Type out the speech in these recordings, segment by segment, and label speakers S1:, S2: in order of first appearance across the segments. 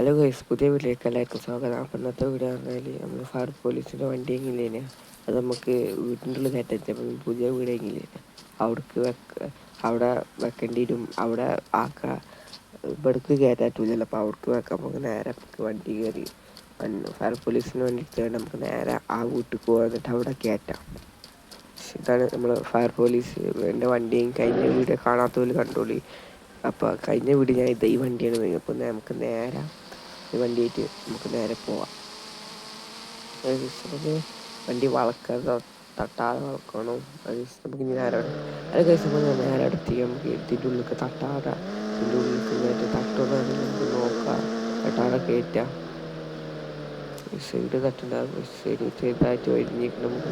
S1: Hello guys പുതിയ വീട്ടിലേക്ക് എല്ലാവർക്കും സ്വാഗതം. അപ്പം ഇന്നത്തെ വീഡിയോ പറഞ്ഞാൽ നമ്മൾ ഫയർ പോലീസിന്റെ വണ്ടി എങ്കിലേനെ അത് നമുക്ക് വീട്ടിന്റെ ഉള്ളിൽ കയറ്റാൻ പുതിയ വീട് എങ്കിലേനെ അവിടേക്ക് വെക്ക അവിടെ വെക്കേണ്ടി വരും അവിടെ ആക്കുക ഇവിടേക്ക് കയറ്റാറ്റില്ലല്ലോ അപ്പോൾ അവിടേക്ക് വെക്കാൻ നമുക്ക് നേരെ നമുക്ക് വണ്ടി കയറി ഫയർ പോലീസിന് വേണ്ടി നമുക്ക് നേരെ ആ വീട്ടിൽ പോകാന്നിട്ട് അവിടെ കയറ്റാം. ഇതാണ് നമ്മൾ ഫയർ പോലീസ് എന്റെ വണ്ടിയും കഴിഞ്ഞ വീട് കാണാത്തവർ കണ്ടോളി. അപ്പോൾ കഴിഞ്ഞ വീട് ഞാൻ ഇത് ഈ വണ്ടിയാണ്. അപ്പോൾ നമുക്ക് നേരെ വണ്ടിയായിട്ട് നമുക്ക് നേരെ പോവാം. നമുക്ക് വണ്ടി വളക്കാതെ തട്ടാതെ വളക്കണം. അത് നമുക്ക് ഇനി നേരെ അത് കഴിച്ചപ്പോൾ നമ്മൾ നേരെ അടുത്ത് നമുക്ക് ഇതിന്റെ ഉള്ളിലേക്ക് തട്ടാതെ ഇതിന്റെ ഉള്ളിൽ കയറ്റി തട്ടുന്നത് നമുക്ക് നോക്കാം. തട്ടാതെ കയറ്റാം. സൈഡ് തട്ടുണ്ടാകും സൈഡ് ചെറുതായിട്ട് ഒഴിഞ്ഞിട്ട് നമുക്ക്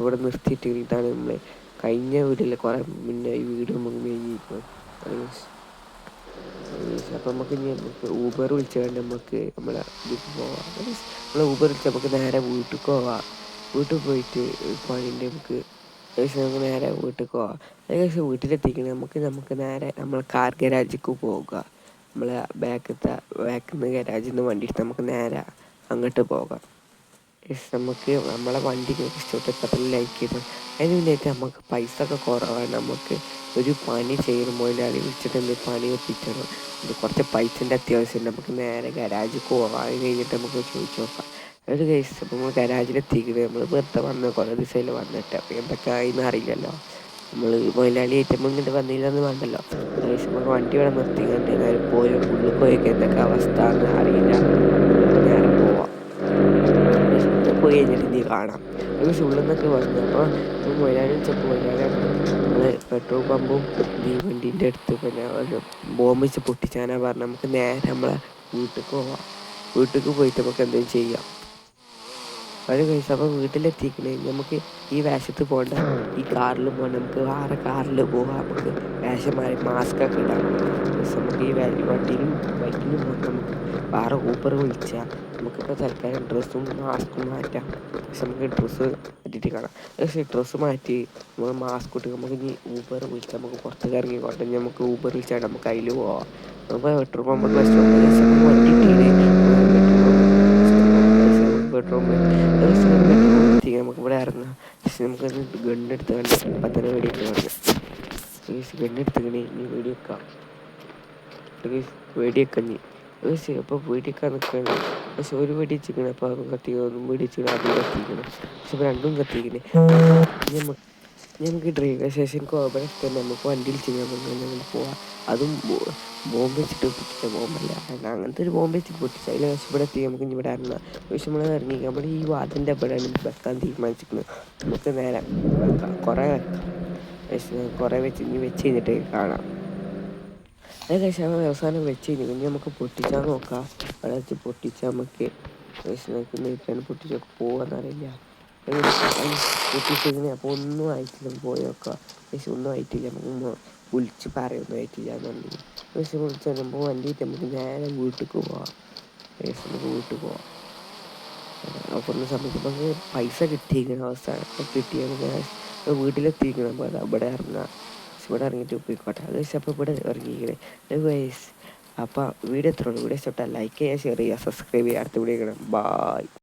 S1: ഇവിടെ നിർത്തിയിട്ട് ഇതാണ് നമ്മൾ കഴിഞ്ഞ വീട്ടിൽ കുറേ മുന്നേ ഈ വീട് നമുക്ക് മേഞ്ഞിരിക്കുന്നത് അപ്പം നമുക്ക് ഇനി നമുക്ക് ഊബർ വിളിച്ചുകൊണ്ട് നമുക്ക് നമ്മളെ ഇതിൽ പോവാം. നമ്മൾ ഊബർ വിളിച്ച് നമുക്ക് നേരെ വീട്ടിൽ പോവാം. വീട്ടിൽ പോയിട്ട് പണിന്റെ നമുക്ക് ഏകദേശം നമുക്ക് നേരെ വീട്ടിൽ പോവാം. ഏകദേശം വീട്ടിലെത്തിക്കണേ നമുക്ക് നമുക്ക് നേരെ നമ്മളെ കാർ ഗരാജിക്ക് പോവുക. നമ്മളെ ബാക്കത്തെ ബാക്കിൽ നിന്ന് ഗരാജിൽ നിന്ന് വണ്ടി നമുക്ക് നേരെ അങ്ങോട്ട് പോകാം. നമുക്ക് നമ്മളെ വണ്ടി ഇഷ്ടപ്പെട്ട ലൈക്ക് ചെയ്തു. അതിന് വേണ്ടിയിട്ട് നമുക്ക് പൈസ ഒക്കെ കുറവാണ്. നമുക്ക് ഒരു പണി ചെയ്യണം മുതലാളി വിളിച്ചിട്ട് എന്ത് പണി ഒപ്പിക്കണം അത് കുറച്ച് പൈസന്റെ അത്യാവശ്യം. നമുക്ക് നേരെ ഗരാജ് പോവാം അത് കഴിഞ്ഞിട്ട് നമുക്ക് ചോദിച്ചു നോക്കാം. ഒരു കേസ് അപ്പോൾ നമ്മൾ ഗരാജിലെത്തിക്കുന്നത് നമ്മൾ വെറുതെ വന്ന് കുറേ ദിവസമായിട്ട് വന്നിട്ട്. അപ്പോൾ എന്തൊക്കെ ആയിന്ന് അറിയില്ലല്ലോ. നമ്മൾ മുതലാളി ഏറ്റവും ഇങ്ങോട്ട് വന്നില്ലെന്ന് വേണ്ടല്ലോ നമുക്ക് വണ്ടി ഇവിടെ നിർത്തി കണ്ട് നേരെ പോയി? ഉള്ളിൽ പോയൊക്കെ എന്തൊക്കെ അവസ്ഥ എന്ന് അറിയില്ല നേരെ പോവാം കഴിഞ്ഞിട്ട് നീ കാണാം. ഒരു ഉള്ളിൽ നിന്നൊക്കെ വന്നു അപ്പോൾ മുതലാളി ചെപ്പ് നമ്മൾ പെട്രോൾ പമ്പും ഈ വണ്ടീന്റെ അടുത്ത് പിന്നെ ഒരു ബോംബ് വെച്ച് പൊട്ടിച്ചാനാ പറഞ്ഞാൽ നമുക്ക് നേരെ നമ്മളെ വീട്ടിൽ പോവാം. വീട്ടിലേക്ക് പോയിട്ട് നമുക്ക് എന്തെങ്കിലും ചെയ്യാം. അത് കഴിച്ചു അപ്പോൾ വീട്ടിലെത്തിക്കണേ? നമുക്ക് ഈ വേഷത്ത് പോകണ്ട ഈ കാറിൽ പോകണ്ട നമുക്ക് വേറെ കാറിൽ പോകാം നമുക്ക് വേഷം മാറി മാസ്ക് ഒക്കെ ഇടാം. നമുക്ക് ഈ വണ്ടിയിലും ബൈക്കിലും പോകാം നമുക്ക് വേറെ ഊപ്പർ വിളിച്ചാൽ നമുക്കിപ്പോൾ തൽക്കാലം ഡ്രസ്സും മാസ്കും മാറ്റാം. പക്ഷെ നമുക്ക് ഡ്രസ്സ് മാറ്റിയിട്ട് കാണാം. പക്ഷേ ഡ്രസ്സ് മാറ്റി നമ്മൾ മാസ്ക് ഇട്ട് നമുക്ക് ഇനി ഊബർ വിളിച്ചാൽ നമുക്ക് പുറത്തേക്ക് ഇറങ്ങിക്കോട്ടെ നമുക്ക് ഊബർ വിളിച്ചാൽ നമുക്ക് അതിൽ പോവാം. നമുക്ക് പെട്രോൾ പമ്പ് പമ്പ് നമുക്ക് ഇവിടെ ഇറങ്ങാം പക്ഷെ നമുക്ക് ഗണ്ണെടുത്ത് കണ്ട് പത്തര വെടിയൊക്കെ പറഞ്ഞു ഗണ്ണെടുത്ത് ഇനി വെടിവെക്കാം വെടിയൊക്കെ ഇനി. പ്ലീസ് അപ്പോൾ വെടിക്കാൻ നിൽക്കുകയാണ് പക്ഷെ ഒരു വെടി വെച്ചിരിക്കണം അപ്പോൾ അതും കത്തിക്കണം ഒന്നും വെടി വെച്ചിരിക്കണം അതും കത്തിക്കണം. പക്ഷെ രണ്ടും കത്തിക്കണേ നമുക്ക് ഞങ്ങൾക്ക് ഡ്രൈവർ സ്റ്റേഷൻ ഇവിടെ ഇഷ്ടം നമുക്ക് വണ്ടിയിൽ ചെയ്യാൻ പോവാ. അതും ബോംബ് വെച്ചിട്ട് പൊട്ടിച്ച ബോംബല്ല. അങ്ങനത്തെ ഒരു ബോംബ് വെച്ചിട്ട് പൊട്ടിച്ച. അതിൽ ഇവിടെ എത്തി നമുക്ക് ഇവിടെ ഇറങ്ങാം. പക്ഷെ നമ്മൾ ഇറങ്ങി നമ്മൾ ഈ വാതിന്റെ എവിടെയാണ് വെക്കാൻ തീരുമാനിച്ചിരിക്കുന്നത്. നമുക്ക് നേരെ വെക്കാം. കുറേ വെക്കാം. പക്ഷേ കുറേ വെച്ച് ഇനി വെച്ച് കഴിഞ്ഞിട്ട് കാണാം. ഏകദേശം അവസാനം വെച്ച് ഇനി നമുക്ക് പൊട്ടിച്ചാൽ നോക്കാം. വെച്ച് പൊട്ടിച്ചാൽ നമുക്ക് നീട്ടാണ് പൊട്ടിച്ചൊക്കെ പോവാന്നറിയില്ല. പൊട്ടിച്ചതിന് അപ്പോൾ ഒന്നും ആയിട്ടില്ല. പോയൊക്കെ പക്ഷെ ഒന്നും ആയിട്ടില്ല. നമുക്ക് വിളിച്ച് പറയൊന്നും ആയിട്ടില്ല എന്നുണ്ടെങ്കിൽ. പക്ഷെ വിളിച്ച് വരുമ്പോൾ വണ്ടിയിട്ട് നമുക്ക് നേരെ വീട്ടിൽ പോവാം. ഏകദേശം നമുക്ക് വീട്ടിൽ പോവാം. അപ്പോൾ ഒന്ന് നമുക്ക് പൈസ കിട്ടിയിരിക്കുന്ന അവസ്ഥ കിട്ടിയ വീട്ടിലെത്തിയിരിക്കണം. ഇവിടെ ഇറങ്ങാം ഇവിടെ ഇറങ്ങിയിട്ട് പോയിക്കോട്ടെ. അത് അപ്പോൾ ഇവിടെ ഇറങ്ങിയിരിക്കണേ. ഗൈസ് അപ്പോൾ വീഡിയോ എത്ര വീഡിയോ ഇഷ്ടപ്പെട്ടാൽ ലൈക്ക് ചെയ്യുക ഷെയർ ചെയ്യുക സബ്സ്ക്രൈബ് ചെയ്യുക. അടുത്ത വീഡിയോ കാണാം. ബായ്